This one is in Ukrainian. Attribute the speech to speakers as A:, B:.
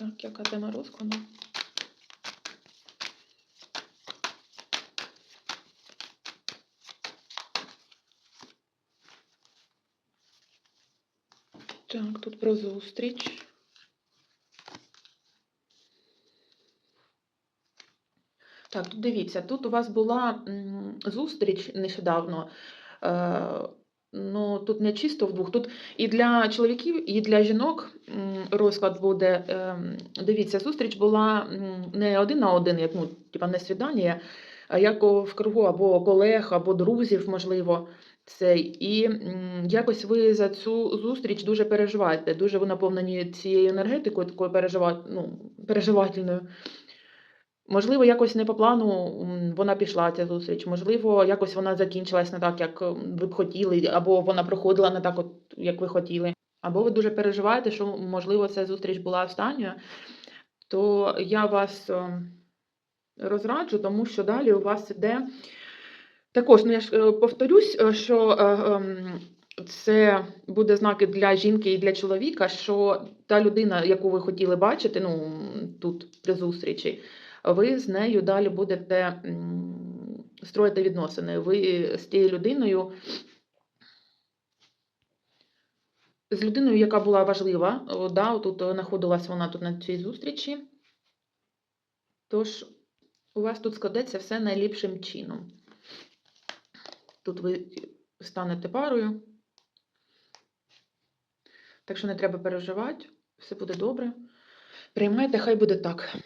A: Так, яка тема розкладу? Так, тут про зустріч. Так, тут дивіться, тут у вас була зустріч нещодавно. Ну, тут не чисто вдвох. Тут і для чоловіків, і для жінок розклад буде. ем, дивіться, зустріч була не один на один, як ну, типа не свідання, а як в кругу або колег, або друзів, можливо. Це, і якось ви за цю зустріч дуже переживаєте, дуже ви наповнені цією енергетикою, такою ну, переживательною. Можливо, якось не по плану вона пішла ця зустріч, можливо, якось вона закінчилась не так, як ви б хотіли, або вона проходила не так, от, як ви хотіли. Або ви дуже переживаєте, що, можливо, ця зустріч була останньою, то я вас е, розраджу, тому що далі у вас іде. Також, ну я ж е, повторюсь, е, що е, ем, це буде знаки для жінки і для чоловіка, що та людина, яку ви хотіли бачити, ну тут при зустрічі, ви з нею далі будете строїти відносини. Ви з тією людиною, з людиною, яка була важлива, да, тут знаходилась вона тут на цій зустрічі. Тож у вас тут складеться все найліпшим чином. Тут ви станете парою. Так що не треба переживати, все буде добре. Приймайте, хай буде так.